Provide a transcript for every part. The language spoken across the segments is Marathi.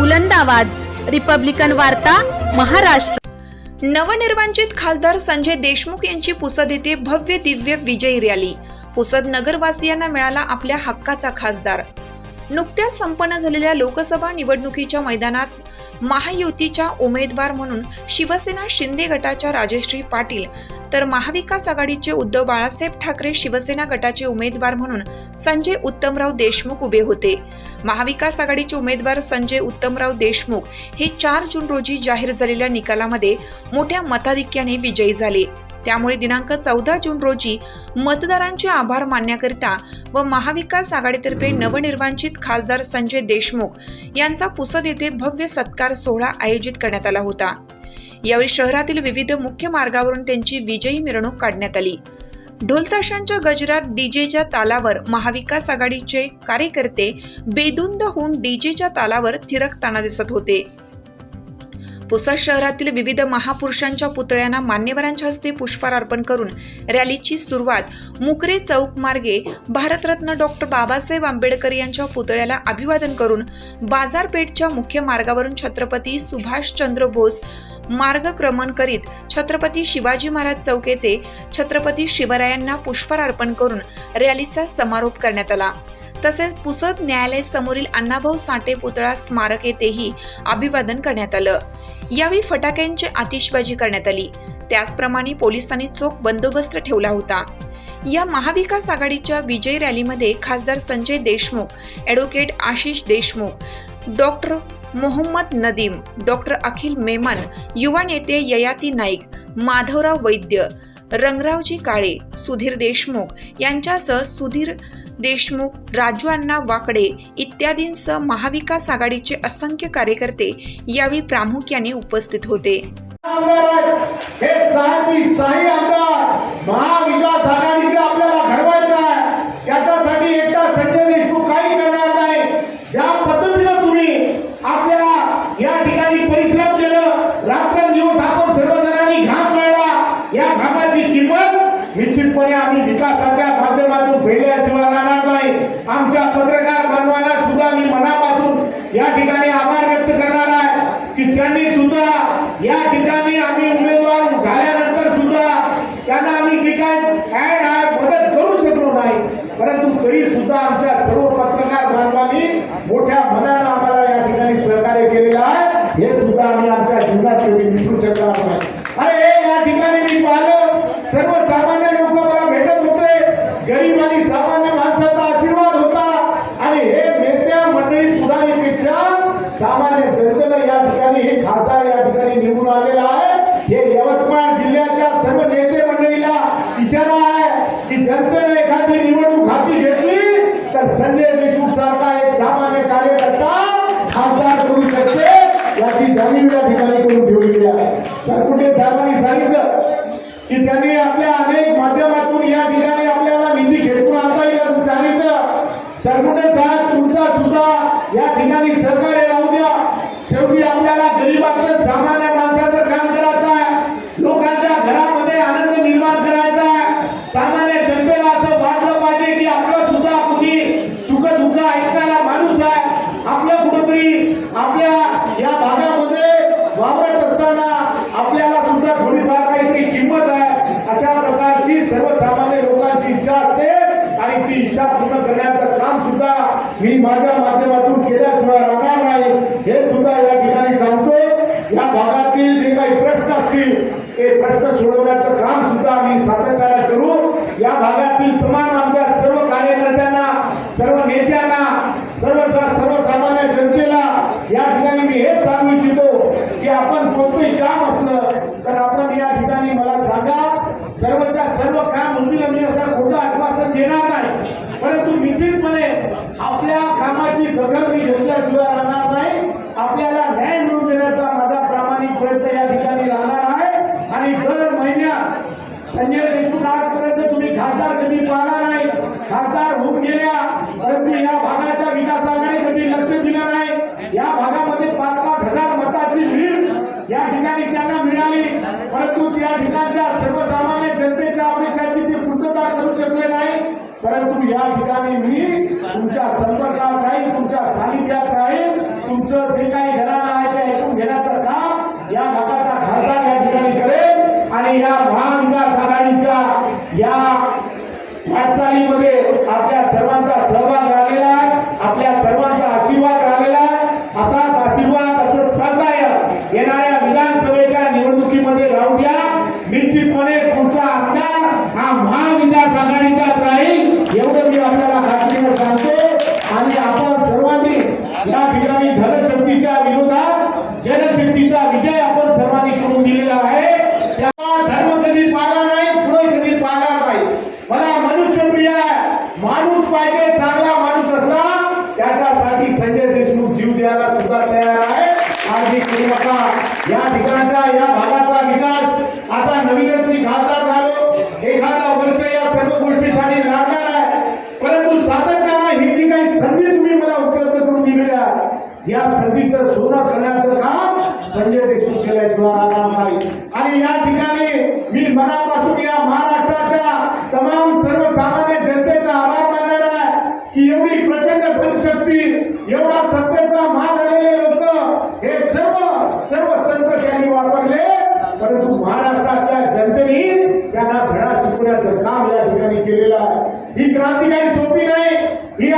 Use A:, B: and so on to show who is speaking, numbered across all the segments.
A: बुलंद आवाज. रिपब्लिकन वार्ता महाराष्ट्र.
B: नवनिर्वाचित खासदार संजय देशमुख यांची पुसद येथे भव्य दिव्य विजयी रॅली. पुसद नगरवासियांना मिळाला आपल्या हक्काचा खासदार. नुकत्याच संपन्न झालेल्या लोकसभा निवडणुकीच्या मैदानात महायुतीच्या उमेदवार म्हणून शिवसेना शिंदे गटाच्या राजश्री पाटील तर महाविकास आघाडीचे उद्धव बाळासाहेब ठाकरे शिवसेना गटाचे उमेदवार म्हणून संजय उत्तमराव देशमुख उभे होते. महाविकास आघाडीचे उमेदवार संजय उत्तमराव देशमुख हे चार जून रोजी जाहीर झालेल्या निकालामध्ये मोठ्या मताधिक्याने विजयी झाले. त्यामुळे दिनांक चौदा जून रोजी मतदारांचे आभार मानण्याकरिता व महाविकास आघाडीतर्फे नवनिर्वाचित खासदार संजय देशमुख यांचा पुसद येथे भव्य सत्कार सोहळा आयोजित करण्यात आला होता. यावेळी शहरातील विविध मुख्य मार्गावरून त्यांची विजयी मिरवणूक काढण्यात आली. ढोलताशांच्या गजरात डीजेच्या तालावर महाविकास आघाडीचे कार्यकर्ते बेदुंद होऊन डीजेच्या तालावर थिरकताना दिसत होते. पुसद शहरातील विविध महापुरुषांच्या पुतळ्यांना मान्यवरांच्या हस्ते पुष्पहार अर्पण करून रॅलीची सुरुवात मुकरे चौक मार्गे भारतरत्न डॉक्टर बाबासाहेब आंबेडकर यांच्या पुतळ्याला अभिवादन करून बाजारपेठच्या मुख्य मार्गावरून छत्रपती सुभाषचंद्र बोस मार्गक्रमण करीत छत्रपती शिवाजी महाराज चौक येथे छत्रपती शिवरायांना पुष्पहार अर्पण करून रॅलीचा समारोप करण्यात आला. तसेच पुसद न्यायालय समोरील अण्णाभाऊ साठे पुतळा स्मारक येथेही अभिवादन करण्यात आलं. यावेळी फटाक्यांची आतिषबाजी करण्यात आली. त्याचप्रमाणे पोलिसांनी चोख बंदोबस्त ठेवला होता. या महाविकास आघाडीच्या विजय रॅलीमध्ये खासदार Sanjay Deshmukh advocate Ashish Deshmukh doctor Mohammad Nadeem doctor Akhil Memon युवा नेते ययाती नाईक माधवराव वैद्य रंगरावजी काळे सुधीर देशमुख यांच्यासह सुधीर देशमुख राजू अण्णा वाकडे इत्यादींसह महाविकास आघाडीचे असंख्य कार्यकर्ते यावेळी प्रामुख्याने उपस्थित होते.
C: हे महाविकास आघाडी निश्चितपणे आम्ही विकासाच्या माध्यमातून फेडल्याशिवाय राहणार नाही. आमच्या पत्रकार बांधवांना सुद्धा मी मनापासून या ठिकाणी आभार व्यक्त करणार आहे की त्यांनी सुद्धा या ठिकाणी आम्ही उमेदवार झाल्यानंतर सुद्धा त्यांना आम्ही ठिकाण ऍड आहे मदत करू शकलो नाही. परंतु तरी सुद्धा आमच्या सर्व पत्रकार बांधवांनी मोठ्या मनानं आम्हाला या ठिकाणी सहकार्य केलेलं आहे. हे सुद्धा आम्ही आमच्या जीवनात विसरू शकणार नाही. अरे या ठिकाणी मी पाहिलं सर्व वैज्ञानिक सहकार्य राहू द्या. शेवटी आपल्याला गरीबाचं सामान्य माणसाचं काम करायचं आहे. लोकांच्या घरामध्ये आनंद निर्माण करायचा आहे. सामान्य जनतेला असं वाटलं पाहिजे की आपलं सुद्धा कुणी सुख दुःख ऐकणारा माणूस आहे. आपलं कुठंतरी आपल्या या भागामध्ये वावरत असताना आपल्याला सुद्धा थोडीफार काहीतरी किंमत आहे. अशा प्रकारची सर्वसामान्य लोकांची इच्छा असते आणि ती इच्छा पूर्ण करण्याचं काम सुद्धा मी माझ्या माध्यमातून असतील ते प्रश्न सोडवण्याचं काम सुद्धा आम्ही सातत्याने करू. या भागातील तमाम आमच्या सर्व कार्यकर्त्यांना सर्व नेत्यांना सर्व सर्वसामान्य जनतेला या ठिकाणी मी हेच सांगू इच्छितो की आपण कोणतंही काम असलं तर आपण या ठिकाणी मला सांगा. सर्वच्या सर्व काम होतील मी असं खोटं आश्वासन देणार नाही. परंतु निश्चितपणे आपल्या कामाची दखल मी घेतल्याशिवाय राहणार नाही. आपल्याला न्याय मिळवून देण्याचा माझा प्रामाणिक प्रयत्न या ठिकाणी राहणार आणि दर महिन्यात संजय देशमुख आजपर्यंत तुम्ही खासदार कधी पाहणार नाही? खासदार होऊन गेल्या परंतु या भागाच्या विकासाकडे कधी लक्ष दिलं नाही. या भागामध्ये पाच पाच हजार मताची लीड या ठिकाणी त्यांना मिळाली. परंतु त्या ठिकाणच्या सर्वसामान्य जनतेच्या अपेक्षाची ते पूर्तता करू शकले नाही. परंतु या ठिकाणी मी तुमच्या संपर्कात राहील तुमच्या सानिध्यात राहील तुमचं जे काही घराला आहे ते ऐकून घेण्याचं काम या भागात खासदार या ठिकाणी करेल आणि या महाविकास आघाडीच्या या हालचालीमध्ये आपल्या सर्वांचा सहभाग राहिलेला आहे आपल्या सर्वांचा आशीर्वाद राहिलेला आहे असाच आशीर्वाद असं स्वाध्याय येणाऱ्या विधानसभेच्या निवडणुकीमध्ये राहू द्या निश्चितपणे पुढचा आमदार हा महाविकास आघाडीचाच राहील एवढं मी आपल्याला खात्रीनं सांगतो आणि आपण सर्वांनी या ठिकाणी धनशक्तीच्या विरोधात जनशक्तीचा विजय आपण सर्वांनी करून दिलेला आहे त्या धर्म कधी पाळला नाही पुढे कधी पाळणार नाही मला मनुष्यप्रिय आहे माणूस पाहिजे चांगला माणूस असला त्याच्यासाठी संजय देशमुख जीव द्यायला सुद्धा तयार आहे काळजी करू नका या ठिकाणचा या भागाचा विकास आता नवीनच मी खासदार झालो एखादा वर्ष या सर्व गोष्टीसाठी लागणार आहे परंतु सातत्यानं ही जी काही संधी तुम्ही मला उपलब्ध करून दिलेल्या आहे, या संधीचं सोनं करण्याचं काम संजय देशमुख केल्याशिवाय राहणार नाही आणि या ठिकाणी मी मनापासून या महाराष्ट्राच्या तमाम सर्वसामान्य जनतेचा आभार मानणार आहे की एवढी प्रचंड जनशक्ती एवढा सत्तेचा मान आलेले लोक हे सर्व सर्व तंत्र त्यांनी वापरले. परंतु महाराष्ट्रातल्या जनतेने त्यांना धडा शिकवण्याचं काम या ठिकाणी केलेलं आहे. ही क्रांती काही सोपी नाही. ही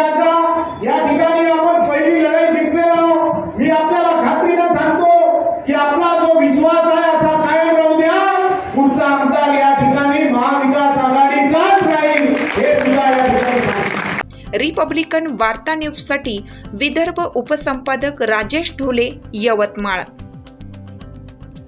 C: पुढचा आमदार या ठिकाणी महाविकास आघाडीचाच राहील. हे सुद्धा या ठिकाणी
B: रिपब्लिकन वार्ता न्यूजसाठी विदर्भ उपसंपादक राजेश ढोले यवतमाळ.